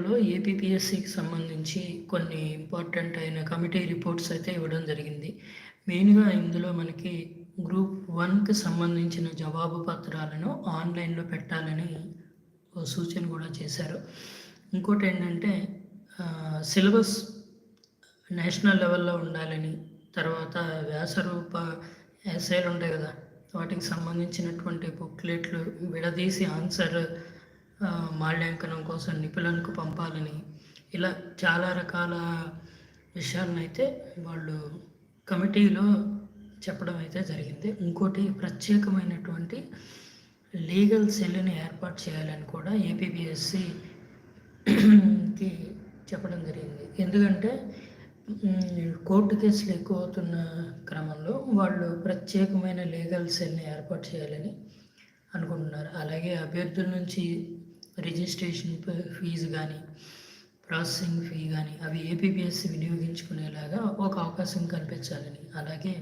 పేపర్లో ఏపీపీఎస్సికి సంబంధించి కొన్ని ఇంపార్టెంట్ అయిన కమిటీ రిపోర్ట్స్ అయితే ఇవ్వడం జరిగింది. మెయిన్గా ఇందులో మనకి గ్రూప్ వన్కి సంబంధించిన జవాబు పత్రాలను ఆన్లైన్లో పెట్టాలని ఓ సూచన కూడా చేశారు. ఇంకోటి ఏంటంటే సిలబస్ నేషనల్ లెవెల్లో ఉండాలని తర్వాత వ్యాసరూప ఎస్ఐలు ఉంటాయి కదా వాటికి సంబంధించినటువంటి బుక్లెట్లు విడదీసి ఆన్సర్ మాల్యాంకనం కోసం నిపుణులకు పంపాలని ఇలా చాలా రకాల విషయాలను అయితే వాళ్ళు కమిటీలో చెప్పడం అయితే జరిగింది. ఇంకోటి ప్రత్యేకమైనటువంటి లీగల్ సెల్ని ఏర్పాటు చేయాలని కూడా ఏపీబిఎస్సికి చెప్పడం జరిగింది. ఎందుకంటే కోర్టు కేసులు ఎక్కువ అవుతున్న క్రమంలో వాళ్ళు ప్రత్యేకమైన లీగల్ సెల్ని ఏర్పాటు చేయాలని అనుకుంటున్నారు. అలాగే అభ్యర్థుల నుంచి రిజిస్ట్రేషన్ ఫీజు కానీ ప్రాసెసింగ్ ఫీ కానీ అవి ఏపీపీఎస్సి వినియోగించుకునేలాగా ఒక అవకాశం కల్పించాలని. అలాగే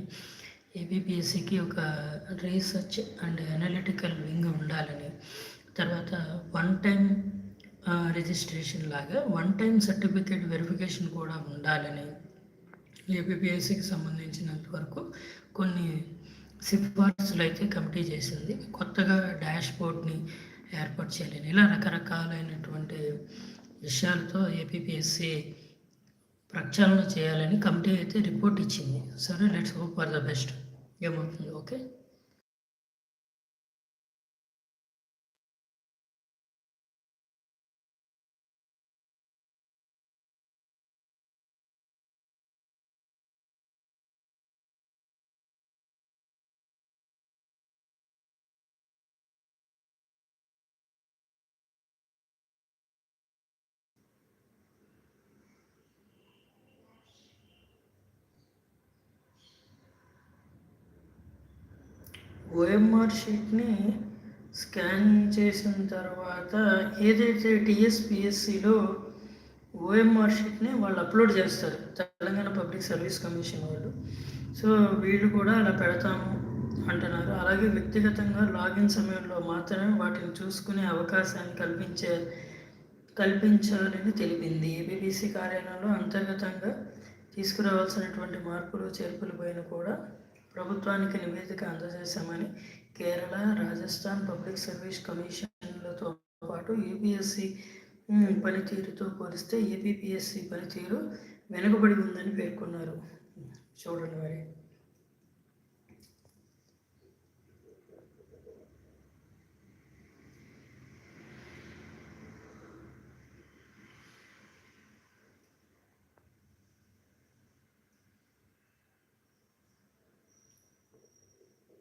ఏపీపీఎస్సికి ఒక రీసెర్చ్ అండ్ అనలిటికల్ వింగ్ ఉండాలని. తర్వాత వన్ టైం రిజిస్ట్రేషన్ లాగా వన్ టైం సర్టిఫికేట్ వెరిఫికేషన్ కూడా ఉండాలని ఏపీపీఎస్సికి సంబంధించినంత వరకు కొన్ని సిఫార్సులు అయితే కమిటీ చేసింది. కొత్తగా డాష్ బోర్డ్ని ఏర్పాటు చేయాలని ఇలా రకరకాలైనటువంటి విషయాలతో ఏపీపీఎస్సి ప్రక్షాళన చేయాలని కమిటీ అయితే రిపోర్ట్ ఇచ్చింది. సరే let's hope for the best. ఏమవుతుంది? ఓకే? ఓఎంఆర్ షీట్ని స్కాన్ చేసిన తర్వాత ఏదైతే టీఎస్పిఎస్సిలో ఓఎంఆర్ షీట్ని వాళ్ళు అప్లోడ్ చేస్తారు తెలంగాణ పబ్లిక్ సర్వీస్ కమిషన్ వాళ్ళు. సో వీళ్ళు కూడా అలా పెడతాము అంటున్నారు. అలాగే వ్యక్తిగతంగా లాగిన్ సమయంలో మాత్రమే వాటిని చూసుకునే అవకాశాన్ని కల్పించే కల్పించాలని తెలిపింది. ఏబీబీసీ కార్యాలయంలో అంతర్గతంగా తీసుకురావాల్సినటువంటి మార్పులు చేర్పులు పైన కూడా ప్రభుత్వానికి నివేదిక అందజేశామని కేరళ రాజస్థాన్ పబ్లిక్ సర్వీస్ కమిషన్లతో పాటు యూపీఎస్సి పనితీరుతో పోలిస్తే ఏపీపీఎస్సి పనితీరు వెనుకబడి ఉందని పేర్కొన్నారు. చూడండి మరి.